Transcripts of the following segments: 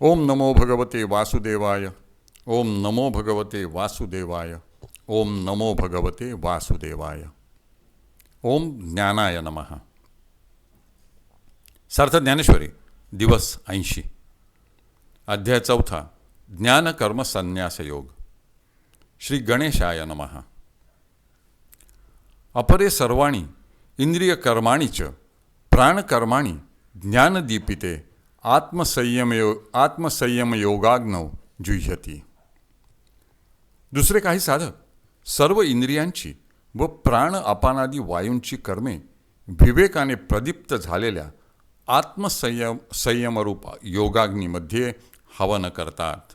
ओम नमो भगवते वासुदेवाय ओम नमो भगवते वासुदेवाय ओम नमो भगवते वासुदेवाय ओम ज्ञानाय नमः सार्थ ज्ञानेश्वरी दिवस ऐंशी अध्याय चौथा ज्ञानकर्म संन्यास योग श्री गणेशाय नमः अपरे सर्वाणी इंद्रियकर्माणी च प्राणकर्माणि ज्ञानदीपिते आत्मसंयमयो आत्मसंयमयोगाग्नव जुह्यती. दुसरे काही साधक सर्व इंद्रियांची व प्राण अपानादी वायूंची कर्मे विवेकाने प्रदीप्त झालेल्या आत्मसंयम संयमरूप योगाग्नीमध्ये हवन करतात.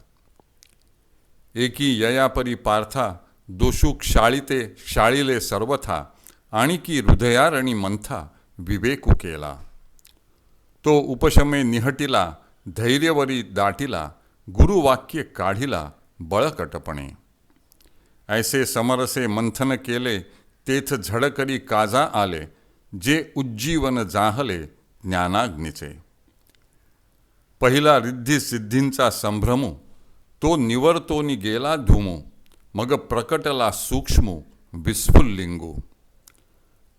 एकी ययापरी पार्था दोषुक शाळिते शाळिले सर्वथा आणि की हृदयारणी मंथा विवेकू केला. तो उपशमे निहटिला धैर्यवरी दाटिला गुरुवाक्य काढिला बळकटपणे. ऐसे समरसे मंथन केले तेथ झडकरी काजा आले जे उज्जीवन जाहले ज्ञानाग्नीचे. पहिला रिद्धी सिद्धींचा संभ्रमू तो निवर्तोनी गेला धुमू मग प्रकटला सूक्ष्म विस्फुल्लिंगू.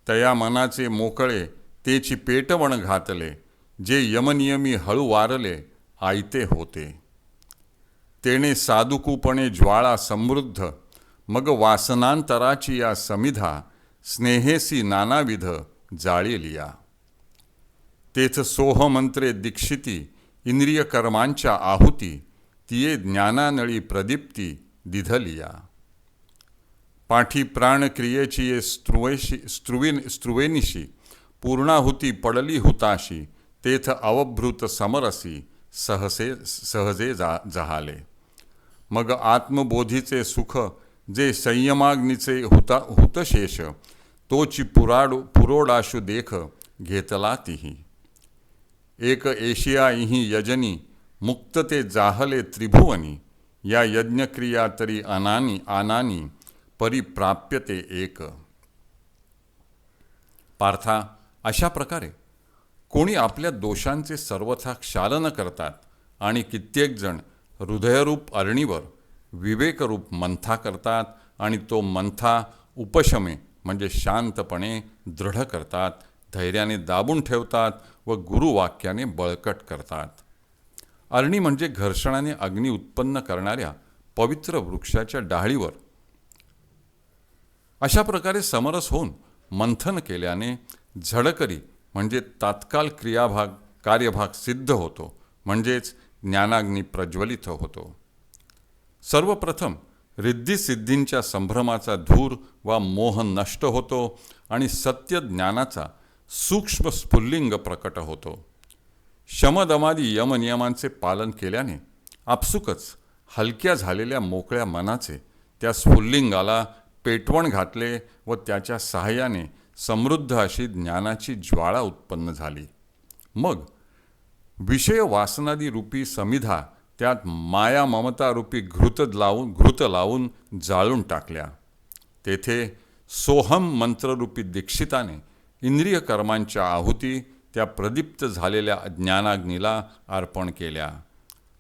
तया मनाचे मोकळे तेची पेटवण घातले जे यमनियमी हळू वारले आयते होते. तेने साधुकूपणे ज्वाळा समृद्ध मग वासनांतराची या समिधा स्नेहेसी नानाविध जाळीलिया तेथ सोहमंत्रे दीक्षिती इंद्रिय कर्मांच्या आहुती तिये ज्ञानानळी प्रदीप्ती दिधलिया. पाठी प्राणक्रियेची ये स्त्रुवेशी स्त्रुविन स्त्रुवेनिशी पूर्णाहुती पडली हुताशी तेथ अवभृत समरसी सहसे सहजे जा जहाले. मग आत्मबोधीचे सुख जे संयमाग्नीचे हुता हुतशेष तोची पुराडू पुरोडाशु देख घेतला तिही. एक एशिया इही यजनी मुक्त ते जाहले त्रिभुवनी या यज्ञक्रिया तरी अनानी आनानी परिप्राप्यते एक. पार्था अशा प्रकारे कोणी आपल्या दोषांचे सर्वथा क्षालन करतात आणि कित्येक जण हृदयरूप अरणीवर विवेकरूप मंथा करतात आणि तो मंथा उपशमे म्हणजे शांतपणे दृढ करतात धैर्याने दाबून ठेवतात व गुरुवाक्याने बळकट करतात. अरणी म्हणजे घर्षणाने अग्नी उत्पन्न करणाऱ्या पवित्र वृक्षाच्या डाळीवर. अशा प्रकारे समरस होऊन मंथन केल्याने झडकरी म्हणजे तात्काळ क्रियाभाग कार्यभाग सिद्ध होतो म्हणजेच ज्ञानाग्नी प्रज्वलित होतो. सर्वप्रथम रिद्धिसिद्धींच्या संभ्रमाचा धूर वा मोह नष्ट होतो आणि सत्य ज्ञानाचा सूक्ष्म स्फुल्लिंग प्रकट होतो. शमदमादी यमनियमांचे पालन केल्याने आपसुकच हलक्या झालेल्या मोकळ्या मनाचे त्या स्फुल्लिंगाला पेटवण घातले व त्याच्या सहाय्याने समृद्ध अशी ज्ञानाची ज्वाळा उत्पन्न झाली. मग विषय वासनादी रूपी समिधा त्यात माया ममता रूपी घृत लावून घृत लावून जाळून टाकल्या. तेथे सोहम मंत्ररूपी दीक्षिताने इंद्रिय कर्मांच्या आहुती त्या प्रदीप्त झालेल्या ज्ञानाग्नीला अर्पण केल्या.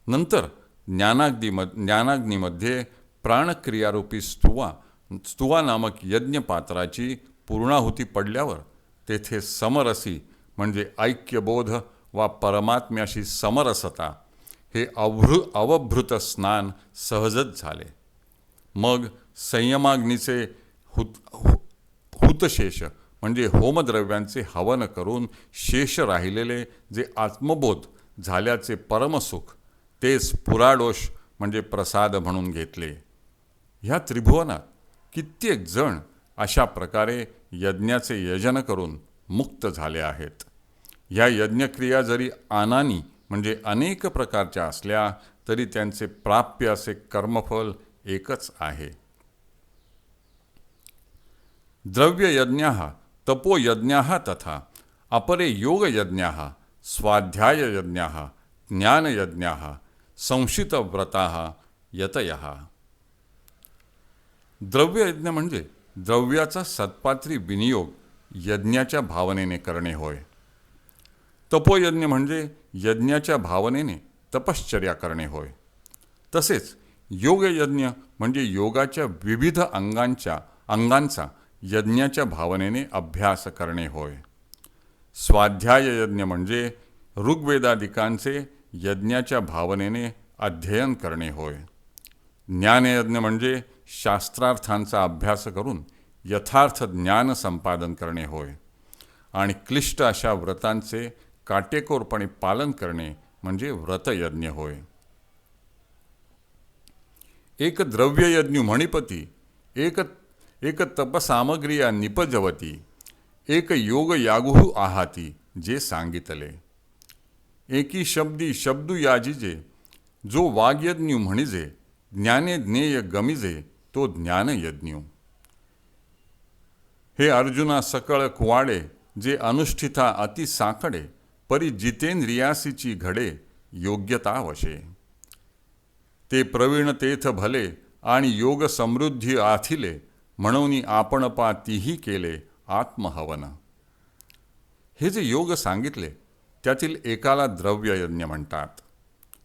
नंतर ज्ञानाग्नी ज्ञानाग्नीमध्ये प्राणक्रियारूपी स्तुवा स्तुवा नामक यज्ञपात्राची पूर्णाहुती पडल्यावर तेथे समरसी म्हणजे ऐक्यबोध वा परमात्म्याशी समरसता हे अवृ अवभृत स्नान सहजच झाले. मग संयमाग्नीचे हुत हुतशेष म्हणजे होमद्रव्यांचे हवन करून शेष राहिलेले जे आत्मबोध झाल्याचे परमसुख तेच पुराडोष म्हणजे प्रसाद म्हणून घेतले. ह्या त्रिभुवनात कित्येक जण अशा प्रकारे यज्ञाचे यजन करून मुक्त झाले आहेत. ह्या यज्ञक्रिया जरी आनानी म्हणजे अनेक प्रकारच्या असल्या तरी त्यांचे प्राप्य असे कर्मफल एकच आहे. द्रव्ययज्ञ तपोयज्ञ तथा अपरे योगयज्ञ स्वाध्याययज्ञ ज्ञानयज्ञ संशितव्रता यतय. द्रव्ययज्ञ म्हणजे द्रव्याचा सत्पात्री विनियोग यज्ञाच्या भावनेने करणे होय. तपोयज्ञ म्हणजे यज्ञाच्या भावनेने तपश्चर्या करणे होय. तसेच योगयज्ञ म्हणजे योगाच्या विविध अंगांच्या अंगांचा यज्ञाच्या भावनेने अभ्यास करणे होय. स्वाध्याय यज्ञ म्हणजे ऋग्वेदादिकांचे यज्ञाच्या भावनेने अध्ययन करणे होय. ज्ञानयज्ञ म्हणजे शास्त्रार्थांचा अभ्यास करून यथार्थ ज्ञान संपादन करणे होय. आणि क्लिष्ट अशा व्रतांचे काटेकोरपणे पालन करणे म्हणजे व्रतयज्ञ होय. एक द्रव्ययज्ञ मणिपती एक एक तपसामग्रिया निपजवती एक योग यागुहू आहाती जे सांगितले. एकी शब्दी शब्दू याजिजे जो वाग्यज्ञ म्हणिजे ज्ञाने ज्ञेय गमिजे तो ज्ञानयज्ञ. हे अर्जुना सकळ कुवाडे जे अनुष्ठिता अति साकडे परी जितेंद्रियासीची घडे योग्यता वशे. ते प्रवीण तेथ भले आणि योग समृद्धी आथिले म्हणून आपण पा तीही केले आत्महवन. हे जे योग सांगितले त्यातील एकाला द्रव्ययज्ञ म्हणतात.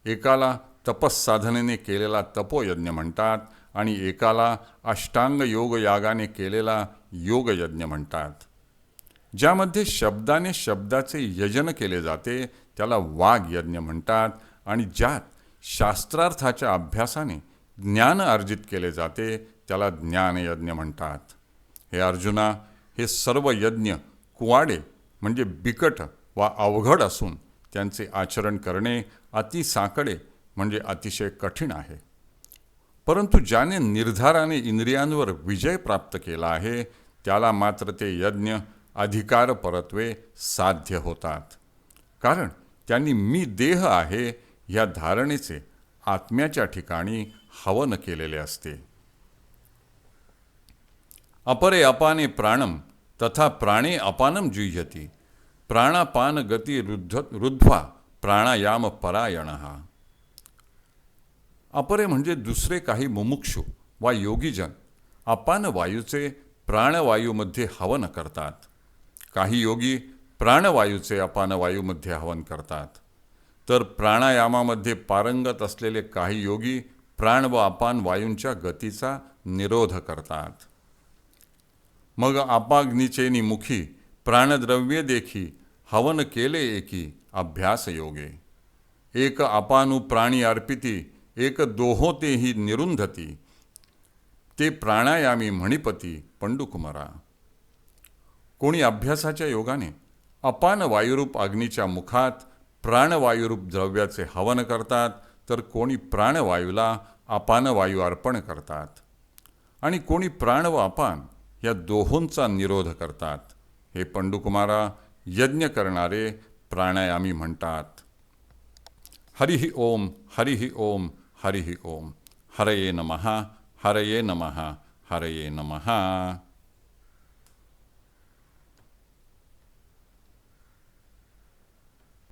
एकाला तपस्साधनेने केलेला तपोयज्ञ म्हणतात आणि एकाला अष्टांग योग यागाने केलेला योगयज्ञ म्हणतात. ज्यामध्ये शब्दाने शब्दाचे यजन केले जाते त्याला वाघयज्ञ म्हणतात आणि ज्यात शास्त्रार्थाच्या अभ्यासाने ज्ञान अर्जित केले जाते त्याला ज्ञानयज्ञ म्हणतात. हे अर्जुना हे सर्व यज्ञ कुवाडे म्हणजे बिकट वा अवघड असून त्यांचे आचरण करणे अति साकडे म्हणजे अतिशय कठीण आहे. परंतु ज्याने निर्धाराने इंद्रियांवर विजय प्राप्त केला आहे त्याला मात्र ते यज्ञ अधिकार परत्वे साध्य होतात. कारण त्यांनी मी देह आहे ह्या धारणेचे आत्म्याच्या ठिकाणी हवन केलेले असते. अपरे अपाने प्राणम तथा प्राणे अपानम जुह्यती प्राणापान गती रुद्ध रुद्ध्वा प्राणायाम परायण। अपरे म्हणजे दुसरे काही मुमुक्षू वा योगीजन अपान वायूचे प्राणवायूमध्ये हवन करतात. काही योगी प्राणवायूचे अपान वायूमध्ये हवन करतात. तर प्राणायामामध्ये पारंगत असलेले काही योगी प्राण व अपान वायूंच्या गतीचा निरोध करतात. मग आपाग्निचेनी मुखी प्राणद्रव्ये देखी हवन केले एकी अभ्यास योगे एक अपानु प्राणी अर्पिती एक दोहो तेही निरुंधती ते प्राणायामी मणिपती पंडुकुमारा. कोणी अभ्यासाच्या योगाने अपान वायुरूप अग्नीच्या मुखात प्राणवायुरूप द्रव्याचे हवन करतात तर कोणी प्राणवायूला अपान वायू अर्पण करतात. आणि कोणी प्राण व अपान या दोहोंचा निरोध करतात. हे पंडुकुमारा यज्ञ करणारे प्राणायामी म्हणतात. हरिही ओम हरिही ओम हरिहि ओम। हरये नमः। हरये नमः। हरये नमः